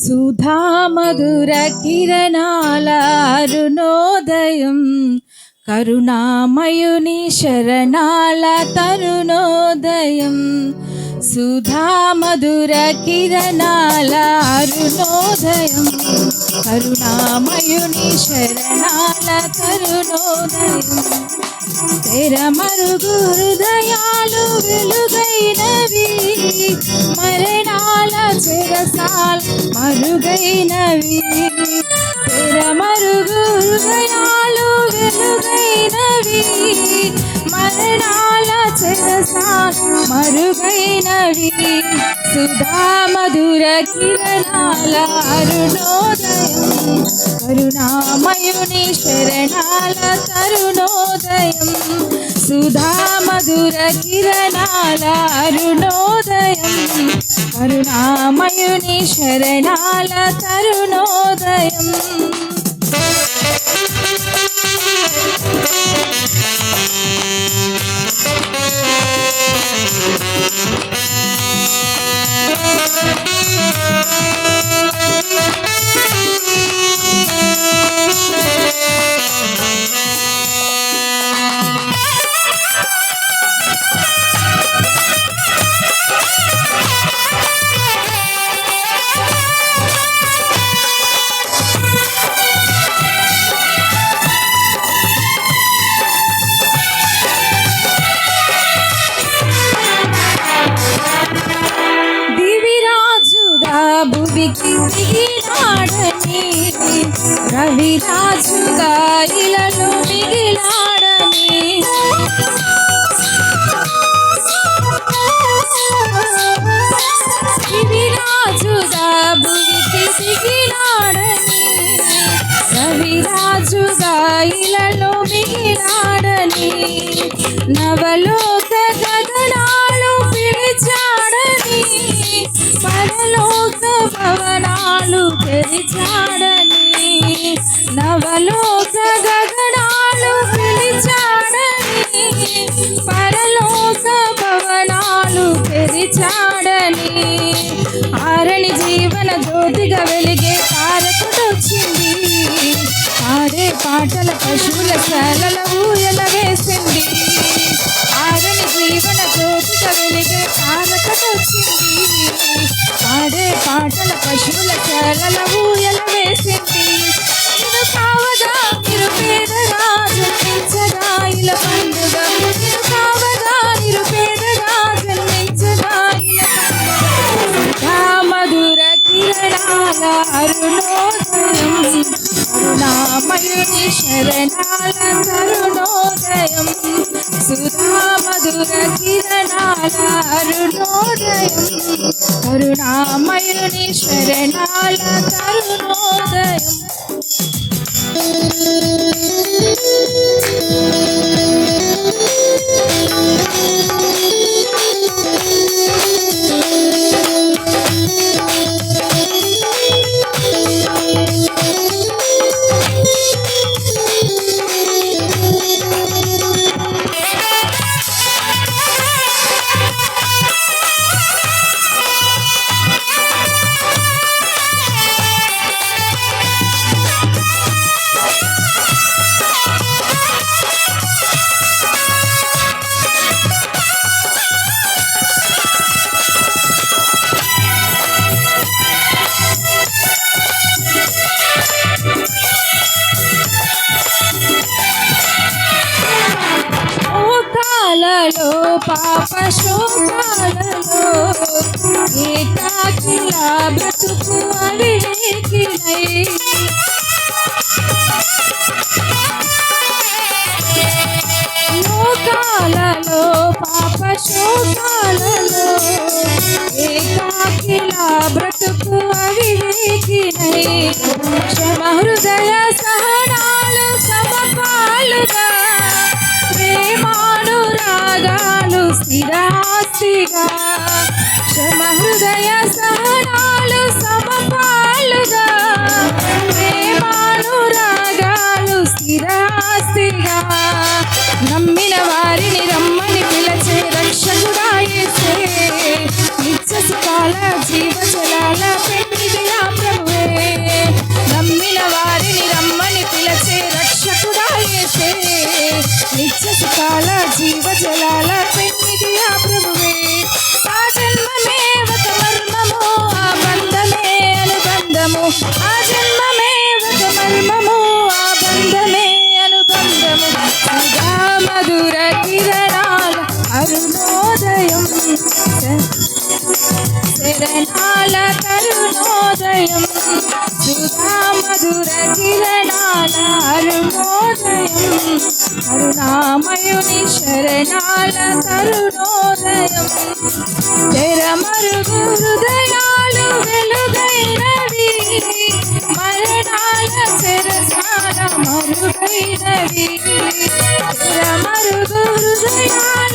సుధామధుర కిరణాల అరుణోదయం కరుణామయుని శరణాల తరుణోదయం. సుధామధుర కిరణాల అరుణోదయం కరుణామయుని శరణాల తరుణోదయం. తెర మరుగు హృదయాలు వెలుగైనవి మరణా చెరసాల మరుగైనవి తెర మరుగు హృదయాలు వెలుగైనవి మరణాల చెరసాల మరుగైనవి సుధా మధుర కిరణాల అరుణోదయం కరుణామయుని శరణాల తరుణోదయం సుధా మధుర కిరణాల అరుణోదయం. కరుణామయుని శరణాల తరుణోదయం రవిరాజుగా ఇలలో మిగిలాడని దివిరాజుగా నవలోక గగనాలు పిలిచాడని పరలోక భవనాలు తెరిచాడని ఆరని జీవన జ్యోతిగా వెలిగే తారకుడొచ్చింది. ఆడే పాటల పశువుల శాలల అరుణోదయం కరుణామయుని శరణాల తరుణోదయం సుధా మధుర కిరణాల అరుణోదయం కరుణామయుని శరణాల తరుణోదయం పాప శోకాలలో ఏకాకిలా బ్రతుకు అవివేకినై లోకాలలో పాప శోకాలలో ఏకాకిలా బ్రతుకు స్థిరాస్తిగా క్షమ హృదయ సహనాలు సమపాలుగా ప్రేమానురాగాలు స్థిరాస్తిగా. నమ్మిన వారిని రమ్మని పిలచే రక్షకుడాయేసే నిత్య సుఖాల జీవజలాల పెండిదిన నమ్మిన వారిని రమ్మని పిలచే రక్షకుడాయేసే నిత్య సుఖాల జలాల పెన్నిదిగా ఆ జన్మమే మర్మము ఆ బంధమే అనుబంధము ఆ జన్మమే మర్మము ఆ బంధమే అనుబంధము మధుర కిరణాల అరుణోదయం. శరణాల కరుణ సుధా మధుర కిరణాలరుణోదయం కరుణామయుని శరణాల తరుణోదయం తెరమరుగు హృదయాలు వెలుగైనవి మరణాల చెరసాల మరుగైనవి తెరమరుగు హృదయాలు